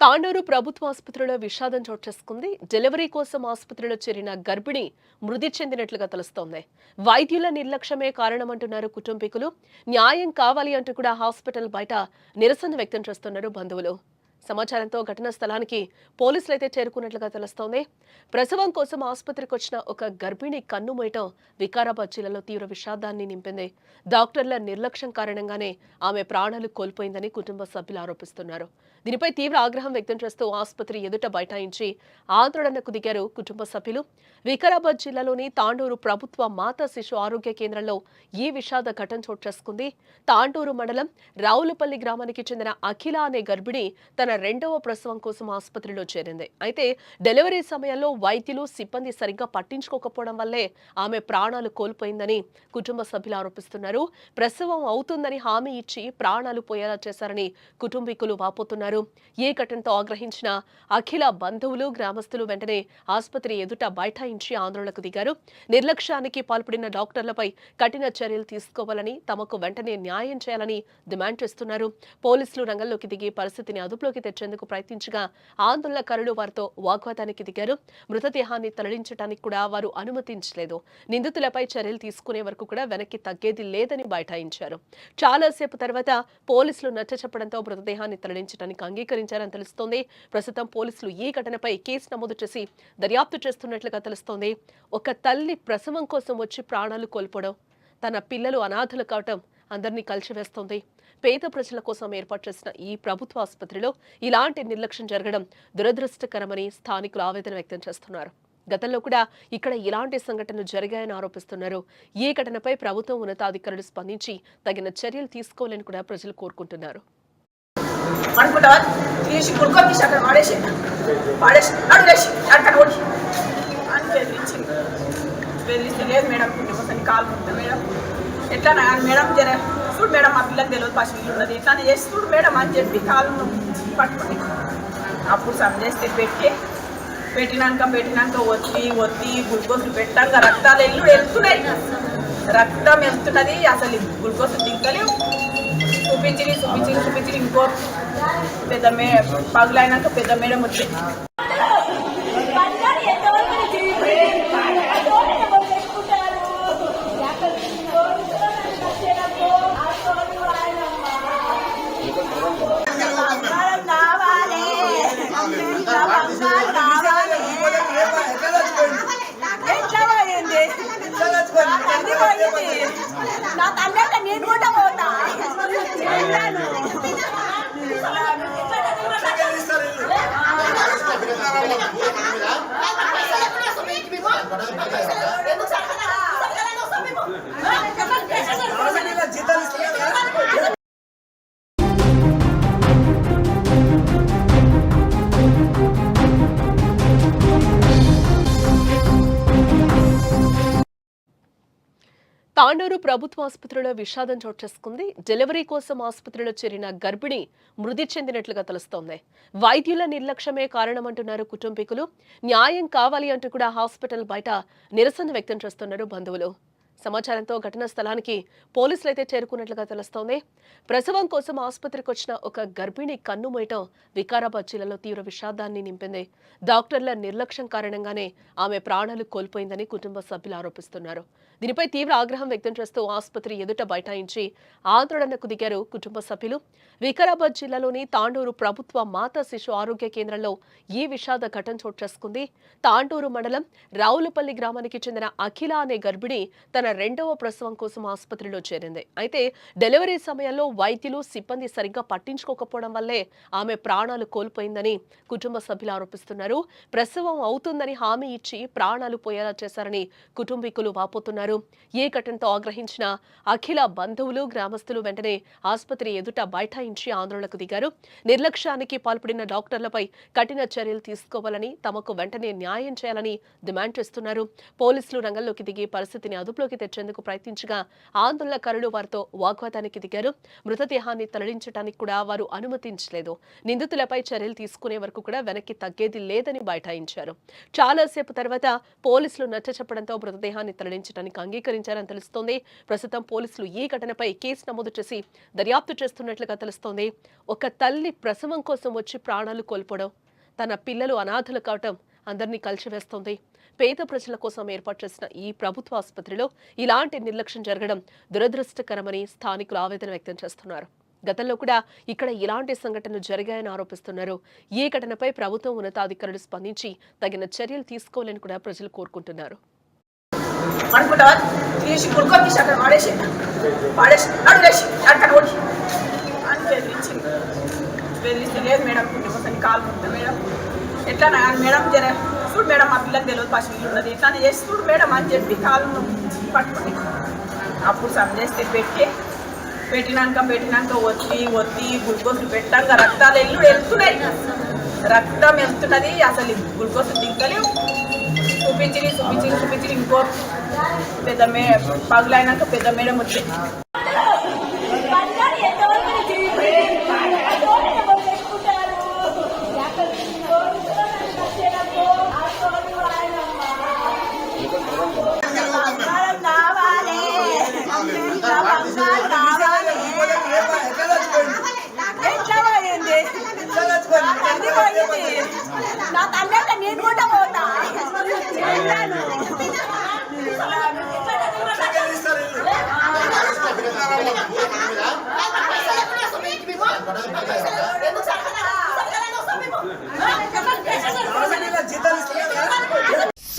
తాండూరు ప్రభుత్వ ఆసుపత్రిలో విషాదం చోటు చేసుకుంది. డెలివరీ కోసం ఆసుపత్రిలో చేరిన గర్భిణి మృతి చెందినట్లుగా తెలుస్తోంది. వైద్యుల నిర్లక్ష్యమే కారణమంటున్నారు కుటుంబీకులు. న్యాయం కావాలి అంటూ కూడా హాస్పిటల్ బయట నిరసన వ్యక్తం చేస్తున్నారు బంధువులు. సమాచారంతో ఘటనా స్థలానికి పోలీసులు అయితే చేరుకున్నట్లుగా తెలుస్తోంది. ప్రసవం కోసం ఆసుపత్రికి వచ్చిన ఒక గర్భిణి కన్ను మూయటం వికారాబాద్ జిల్లాలో తీవ్ర విషాదాన్ని నింపింది. డాక్టర్ల నిర్లక్ష్యం కారణంగానే ఆమె ప్రాణాలు కోల్పోయిందని కుటుంబ సభ్యులు ఆరోపిస్తున్నారు. దీనిపై తీవ్ర ఆగ్రహం వ్యక్తం చేస్తూ ఆసుపత్రి ఎదుట బైఠాయించి ఆందోళనకు దిగారు కుటుంబ సభ్యులు. వికారాబాద్ జిల్లాలోని తాండూరు ప్రభుత్వ మాతా శిశు ఆరోగ్య కేంద్రంలో ఈ విషాద ఘటన చోటు చేసుకుంది. తాండూరు మండలం రావులపల్లి గ్రామానికి చెందిన అఖిల అనే గర్భిణి తన రెండవ ప్రసవం కోసం ఆసుపత్రిలో చేరింది. అయితే డెలివరీ సమయంలో వైద్యులు సిబ్బంది సరిగ్గా పట్టించుకోకపోవడం వల్లే ఆమె ప్రాణాలు కోల్పోయిందని కుటుంబ సభ్యులు ఆరోపిస్తున్నారు. ప్రసవం అవుతుందని హామీ ఇచ్చి ప్రాణాలు పోయేలా చేశారని కుటుంబీకులు వాపోతున్నారు. ఏ ఘటనతో ఆగ్రహించిన అఖిల బంధువులు గ్రామస్తులు వెంటనే ఆసుపత్రి ఎదుట బైఠాయించి ఆందోళనకు దిగారు. నిర్లక్ష్యానికి పాల్పడిన డాక్టర్లపై కఠిన చర్యలు తీసుకోవాలని తమకు వెంటనే న్యాయం చేయాలని డిమాండ్ చేస్తున్నారు. పోలీసులు రంగంలోకి దిగి పరిస్థితిని అదుపులోకి తెచ్చేందుకు ప్రయత్నించగా ఆందోళనకారులు వారితో వాగ్వాదానికి దిగారు. మృతదేహాన్ని తరలించడానికి కూడా వారు అనుమతించలేదు. నిందితులపై చర్యలు తీసుకునే వరకు కూడా వెనక్కి తగ్గేది లేదని బైఠాయించారు. చాలాసేపు తర్వాత పోలీసులు నచ్చ చెప్పడంతో మృతదేహాన్ని తరలించడానికి అంగీకరించారని తెలుస్తోంది. ప్రస్తుతం పోలీసులు ఈ ఘటనపై కేసు నమోదు చేసి దర్యాప్తు చేస్తున్నట్లుగా తెలుస్తోంది. ఒక తల్లి ప్రసవం కోసం వచ్చి ప్రాణాలు కోల్పోవడం తన పిల్లలు అనాథలు కావటం అందరినీ కలిసివేస్తోంది. పేద ప్రజల కోసం ఏర్పాటు చేసిన ఈ ప్రభుత్వ ఆసుపత్రిలో ఇలాంటి నిర్లక్ష్యం జరగడం దురదృష్టకరమని స్థానికులు ఆవేదన వ్యక్తం చేస్తున్నారు. గతంలో కూడా ఇక్కడ ఇలాంటి సంఘటనలు జరిగాయని ఆరోపిస్తున్నారు. ఈ ఘటనపై ప్రభుత్వం ఉన్నతాధికారులు స్పందించి తగిన చర్యలు తీసుకోవాలని కూడా ప్రజలు కోరుకుంటున్నారు. మేడం ఎట్లా మేడం జర చూడు మేడం మా పిల్లలకు తెలియదు పసి ఇల్లు ఉన్నది. ఎట్లా చేస్తుడు మేడం అని చెప్పి కాళ్ళు పట్టుకుని. అప్పుడు సమ్ చేస్తే పెట్టి పెట్టినాక పెట్టినాక ఒత్తి ఒత్తి గ్లూకోజ్ పెట్టాక రక్తాలు ఎల్లు వెళ్తున్నాయి రక్తం వెళ్తున్నది అసలు గ్లూకోజ్ దింకలేవు చూపించి చూపించి చూపించి ఇంకో పెద్ద మే పగులైనాక పెద్ద మేడం వచ్చింది. la. తాండూరు ప్రభుత్వ ఆసుపత్రిలో విషాదం చోటు చేసుకుంది. డెలివరీ కోసం ఆసుపత్రిలో చేరిన గర్భిణి మృతి చెందినట్లుగా తెలుస్తోంది. వైద్యుల నిర్లక్ష్యమే కారణమంటున్నారు కుటుంబీకులు. న్యాయం కావాలి అంటూ కూడా హాస్పిటల్ బయట నిరసన వ్యక్తం చేస్తున్నారు బంధువులు. సమాచారంతో ఘటనా స్థలానికి పోలీసులు అయితే చేరుకున్నట్లుగా తెలుస్తోంది. ప్రసవం కోసం ఆసుపత్రికి వచ్చిన ఒక గర్భిణి కన్ను మూయటం వికారాబాద్ జిల్లాలో తీవ్ర విషాదాన్ని నింపింది. డాక్టర్ల నిర్లక్ష్యం కారణంగానే ఆమె ప్రాణాలు కోల్పోయిందని కుటుంబ సభ్యులు ఆరోపిస్తున్నారు. దీనిపై తీవ్ర ఆగ్రహం వ్యక్తం చేస్తూ ఆసుపత్రి ఎదుట బైఠాయించి ఆందోళనకు దిగారు కుటుంబ సభ్యులు. వికారాబాద్ జిల్లాలోని తాండూరు ప్రభుత్వ మాతా శిశు ఆరోగ్య కేంద్రంలో ఈ విషాద ఘటన చోటు చేసుకుంది. తాండూరు మండలం రావులపల్లి గ్రామానికి చెందిన అఖిల అనే గర్భిణి తన రెండవ ప్రసవం కోసం ఆసుపత్రిలో చేరింది. అయితే డెలివరీ సమయంలో వైద్యులు సిబ్బంది సరిగ్గా పట్టించుకోకపోవడం వల్లే ఆమె ప్రాణాలు కోల్పోయిందని కుటుంబ సభ్యులు ఆరోపిస్తున్నారు. ప్రసవం అవుతుందని హామీ ఇచ్చి ప్రాణాలు పోయేలా చేశారని కుటుంబీకులు వాపోతున్నారు. ఏ ఘటనతో ఆగ్రహించిన అఖిల బంధువులు గ్రామస్తులు వెంటనే ఆసుపత్రి ఎదుట బైఠాయించి ఆందోళనకు దిగారు. నిర్లక్ష్యానికి పాల్పడిన డాక్టర్లపై కఠిన చర్యలు తీసుకోవాలని తమకు వెంటనే న్యాయం చేయాలని డిమాండ్ చేస్తున్నారు. పోలీసులు రంగంలోకి దిగి పరిస్థితిని అదుపులోకి తెచ్చేందుకు ప్రయత్నించగా ఆందోళనకారులు వారితో వాగ్వాదానికి దిగారు. మృతదేహాన్ని తరలించడానికి కూడా వారు అనుమతించలేదు. నిందితులపై చర్యలు తీసుకునే వరకు కూడా వెనక్కి తగ్గేది లేదని బైఠాయించారు. చాలాసేపు తర్వాత పోలీసులు నచ్చ చెప్పడంతో మృతదేహాన్ని తరలించడానికి అంగీకరించారని తెలుస్తోంది. ప్రస్తుతం పోలీసులు ఈ ఘటనపై కేసు నమోదు చేసి దర్యాప్తు చేస్తున్నట్లుగా తెలుస్తోంది. ఒక తల్లి ప్రసవం కోసం వచ్చి ప్రాణాలు కోల్పోవడం తన పిల్లలు అనాథలు కావటం అందరినీ కలిసివేస్తోంది. పేద ప్రజల కోసం ఏర్పాటు చేసిన ఈ ప్రభుత్వ ఆసుపత్రిలో ఇలాంటి నిర్లక్ష్యం జరగడం దురదృష్టకరమని స్థానికులు ఆవేదన వ్యక్తం చేస్తున్నారు. గతంలో కూడా ఇక్కడ ఇలాంటి సంఘటనలు జరిగాయని ఆరోపిస్తున్నారు. ఈ ఘటనపై ప్రభుత్వం ఉన్నతాధికారులు స్పందించి తగిన చర్యలు తీసుకోవాలని కూడా ప్రజలు కోరుకుంటున్నారు. అనుకుంటావా? తీసి తీసి అక్కడ వాడేసి వాడేసి అక్కడ ఓడి. అని బెదిరించింది బెదిరిస్తే లేదు మేడం. కొంచెం కాలు ఉంటుంది మేడం. ఎట్లా మేడం జర చూడు మేడం మా పిల్లలకు తెలియదు పశువులు ఉన్నది. ఇట్లా చేసి చూడు మేడం అని చెప్పి కాళ్ళు పట్టుకుని అప్పుడు సమ్ చేస్తే పెట్టి పెట్టినాక పెట్టినాక ఒత్తి ఒత్తి గ్లూకోజ్ పెట్టాక రక్తాలు ఎల్లు వెళ్తున్నాయి రక్తం వెళ్తున్నది అసలు గ్లూకోజ్ దింకలేవు. చూపించి చూపించి చూపించి ఇంకో పెద్ద మే పగులైనాక పెద్ద మేడం వచ్చి